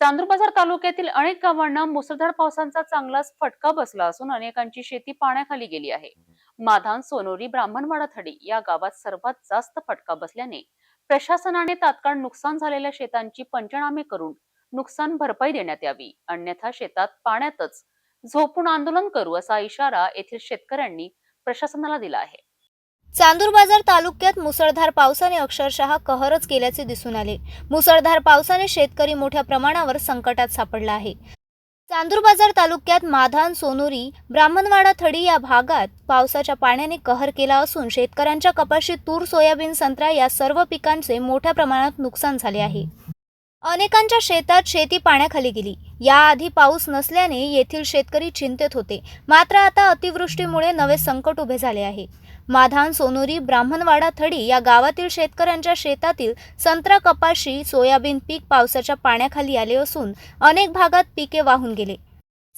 चांदूरबाजार तालुक्यातील अनेक गावांना मुसळधार पावसाचा चांगलाच फटका बसला असून अनेकांची शेती पाण्याखाली गेली आहे. माधान सोनोरी ब्राह्मणवाडा थडी या गावात सर्वात जास्त फटका बसल्याने प्रशासनाने तात्काळ नुकसान झालेल्या शेतांची पंचनामे करून नुकसान भरपाई देण्यात यावी. अन्यथा शेतात पाण्यातच झोपून आंदोलन करू असा इशारा येथील शेतकऱ्यांनी प्रशासनाला दिला आहे. चांदूर बाजार तालुक्यात मुसळधार पावसाने अक्षरशः कहरच केल्याचे दिसून आले. मुसळधार पावसाने शेतकरी मोठ्या प्रमाणावर संकटात सापडला आहे. चांदूर बाजार तालुक्यात माधान सोनुरी ब्राह्मणवाडा थडी या भागात पावसाच्या पाण्याने कहर केला असून शेतकऱ्यांच्या कपाशी तूर सोयाबीन संत्रा या सर्व पिकांचे मोठ्या प्रमाणात नुकसान झाले आहे. अनेकांच्या शेतात शेती पाण्याखाली गेली. याआधी पाऊस नसल्याने येथील शेतकरी चिंतेत होते. मात्र आता अतिवृष्टीमुळे नवे संकट उभे झाले आहे. माधान सोनोरी ब्राह्मणवाडा थडी या गावातील शेतकऱ्यांच्या शेतातील संत्रा कपाशी सोयाबीन पीक पावसाच्या पाण्याखाली आले असून अनेक भागात पिके वाहून गेले.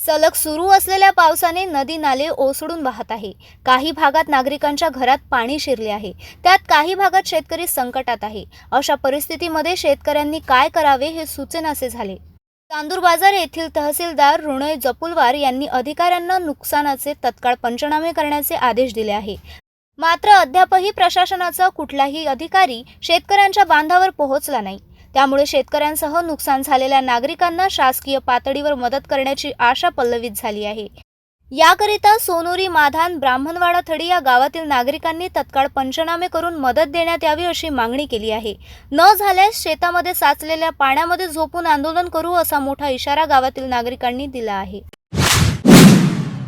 सलग सुरू असलेल्या पावसाने नदी नाले ओसडून वाहत आहे. काही भागात नागरिकांच्या घरात पाणी शिरले आहे. त्यात काही भागात शेतकरी संकटात आहे. अशा परिस्थितीमध्ये शेतकऱ्यांनी काय करावे हे सूचनासे झाले. चांदूर बाजार येथील तहसीलदार ऋणय जपुलवार यांनी अधिकाऱ्यांना नुकसानाचे तत्काळ पंचनामे करण्याचे आदेश दिले आहे. मात्र अद्यापही प्रशासनाचा कुठलाही अधिकारी शेतकऱ्यांच्या बांधावर पोहोचला नाही. त्यामुळे शेतकऱ्यांसह नुकसान झालेल्या नागरिकांना शासकीय पातळीवर मदत करण्याची आशा पल्लवित झाली आहे. याकरिता सोनोरी माधान ब्राह्मणवाडा थडी या गावातील नागरिकांनी तत्काळ पंचनामे करून मदत देण्यात यावी अशी मागणी केली आहे. न झाल्यास शेतामध्ये साचलेल्या पाण्यामध्ये झोपून आंदोलन करू असा मोठा इशारा गावातील नागरिकांनी दिला आहे.